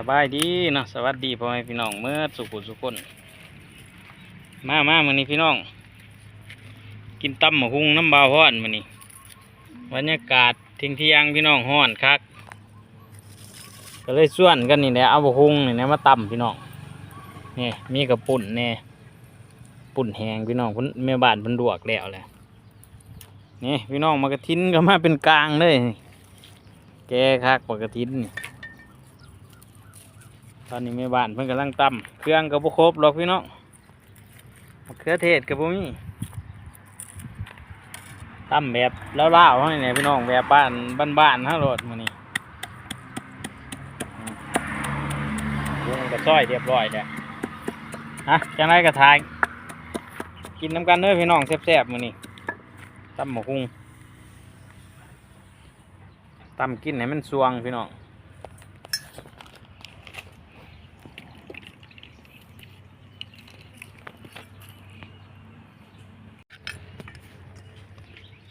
สบายดีเนาะสวัสดีพ่อแม่พี่น้องเมื่อสุขุสุขคนมามามื้อนี้พี่น้อง กินตำหมะฮุงน้ำบาวฮ้อนมื้อนี้บรรยากาศที่ยงที่ยงพี่น้องฮ้อนคักก็เลยส่วนกันนี่แหละเอาบะฮุงนี่แหละมาตำพี่น้องนี่มีกระปุ่นแน่ปุ่นแหงพี่น้องพิ่นแม่บ้านพิ่นลวกแล้วแหละนี่พี่น้องมากระทิ้นก็มาเป็นกลางเลยแกคักปกระทินนี่ ตอนนี้แม่บ้านเพิ่นกำลังตำเครื่องกับบุครบหรอกพี่น้องมะเขือเทศกับบุมีตำแบบเล่าวๆให้เนี่ยพี่น้องแบบบ้านบ้านๆฮะโรดมื้อนี้อืมวงกระซ้อยเรียบร้อยแล้วฮะจังไรกระทายกินน้ำกันเด้อพี่น้องแซ่บๆมื้อนี้ตำหมกฮุงตำกินให้มันสวงพี่น้อง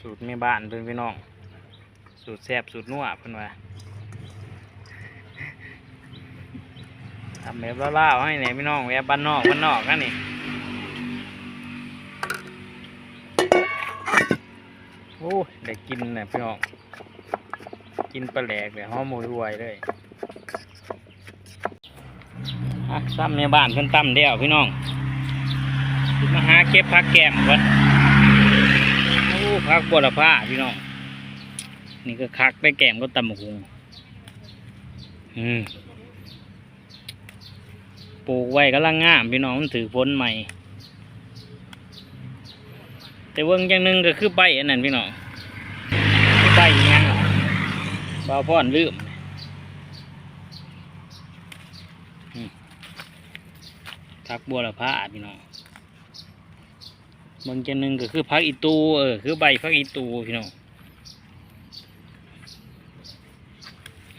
สูตรแม่บ้านเพื่อนพี่น้อง สูตรแซ่บสูตรนัวเพื่อนว่าทำแบบล่าๆให้ไหนพี่น้องแบบบ้านนอกบ้านนอกนั่นนี่โอ้ยได้กินนะพี่น้อง กินปลาแหลกเลยหอมหมูรวยเลยซ้ำในบ้านเพิ่นตั้มเดียวพี่น้องมาหาเก็บผักแก้มก่อน พักบัวละผ้าพี่น้อง นี่ก็คักได้แกมก็ตำบักหุงอืมปลูกไว้กำลังงามพี่น้องมันถือพ้นใหม่ แต่เวิ้งอย่างหนึ่งก็คือใบอันนั้นพี่น้องใบอิหยังบ่าวพ่อนลืมอืมพักบัวละผ้าพี่น้อง บางจานหนึ่งก็คือพักอีตูเออคือใบพักอีตูพี่น้อง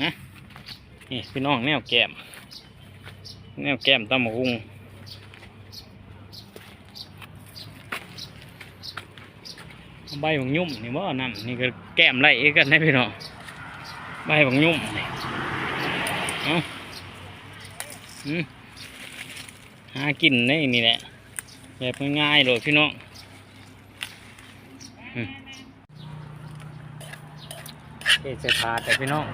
ฮะนี่พี่น้องแนวแก้มแนวแก้มตำบักหุงใบบังยุ่มนี่ว่านั่นนี่ก็แก้มไรกันได้พี่น้องใบบังยุ่มนี่เอาอืมหากินได้นี่แหละแบบง่ายๆเลยพี่น้อง เทศถาดแต่พี่น้อง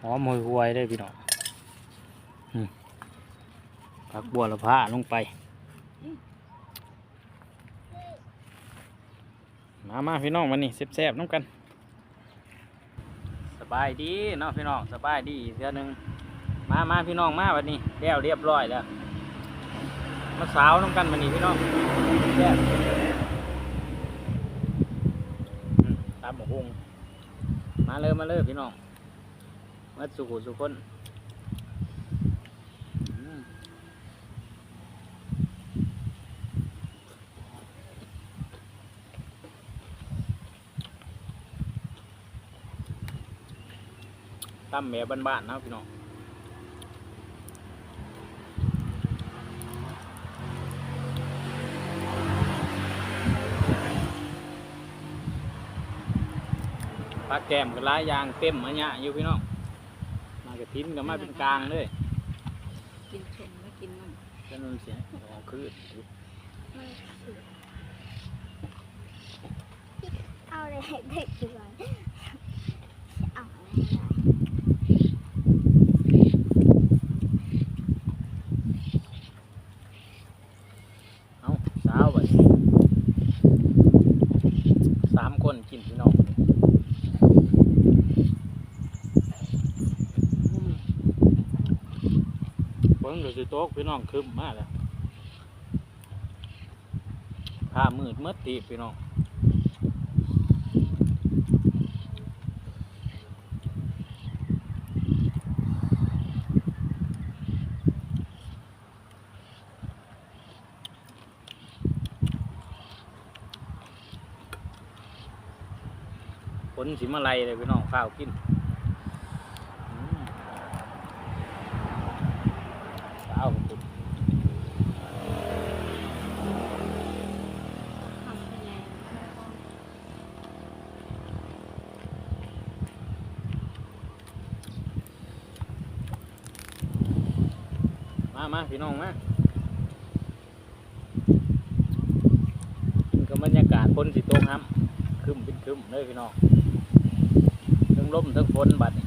หอมหวยหวยๆเลยพี่น้องผักบัวละผ้าลงไป มามาพี่น้องวันนี้แซ่บๆน้ำกัน สบายดีเนาะพี่น้องสบายดีเทื่อหนึ่งมามาพี่น้องมาวันนี้แล้วเรียบร้อยแล้ว มาสาวน้ำกันวันนี้พี่น้องแซ่บตามหมกฮุงมาเลยมาเลยพี่น้องมาสุขุสุขคนอืมแม่บ้านๆนะพี่น้อง ปลาแก้มกับลายยางเต็มมาเนี่ยอยู่พี่น้องมากระทิ้นกับมาเป็นกลางเลยกินเค็มไม่กินมันจะนุ่นเสียงออกคือเอาเลยให้เด็กดีกว่าเอาอะไรได้ เอาสาวไปสามคนกินพี่น้องอืม เบิ้งเดี๋ยวสิโต๊ะพี่น้องคึมมากเลยผ้ามืดมืดตีพี่น้องผลสิมาไลเลยพี่น้องข้าวกินอืมข้าวผม ทำคะแนน มาพี่น้องมากินกับรรยากาศฝนสิตกครับคึมเป็นคึมเลยพี่น้องทั้งลมทั้งฝนบัดนี้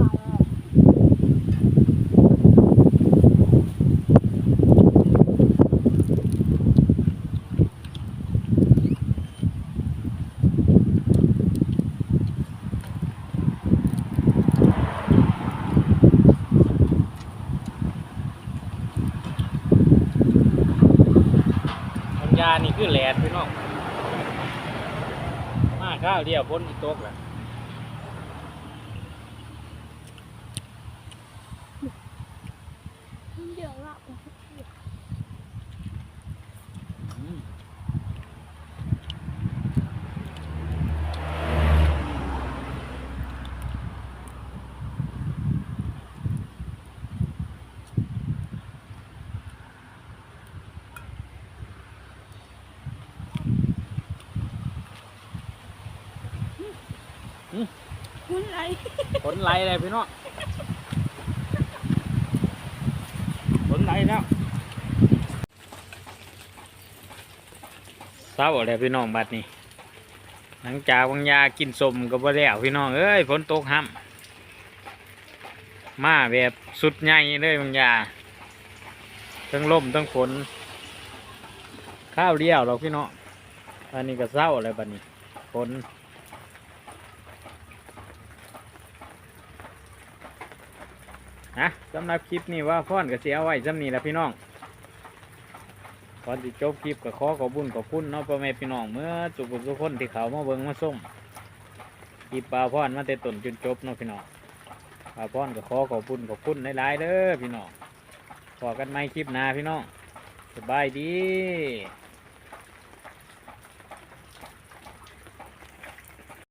มาแล้ว ปัญญานี่คือแหลดพี่น้อง มาข้าวเดียวพ้นสิตกแหละ เดี๋ยวเรา อืมอืม คุณไรฝนไหลเลยพี่น้องฝนไหลแล้วเศร้าเลยพี่น้องบัดนี้ หลังจากวังยากินสมกับว่าแล้วพี่น้องเอ้ยฝนตกห้ำมาแบบสุดใหญ่เลยวังยาทั้งลมทั้งฝนข้าวเดียวหรอกพี่น้องอันนี้ก็เศร้าเลยบัดนี้ฝน นะสำหรับคลิปนี้ว่าพ่อนก็เสียไว้จำนี้แหละพี่น้องก่อนที่จบคลิปก็ขอขอบุญขอบคุณเนาะพ่อแม่พี่น้องเมื่อจุกุทุกคนที่เขามาเบิ่งมาส้มคลิปปลาพ่อนมาแต่ต้นจนจบเนาะพี่น้องปลาพ่อนก็ขอขอบุญขอบคุณหลายๆเด้อพี่น้องพอกันไหมคลิปหน้าพี่น้องสบายดี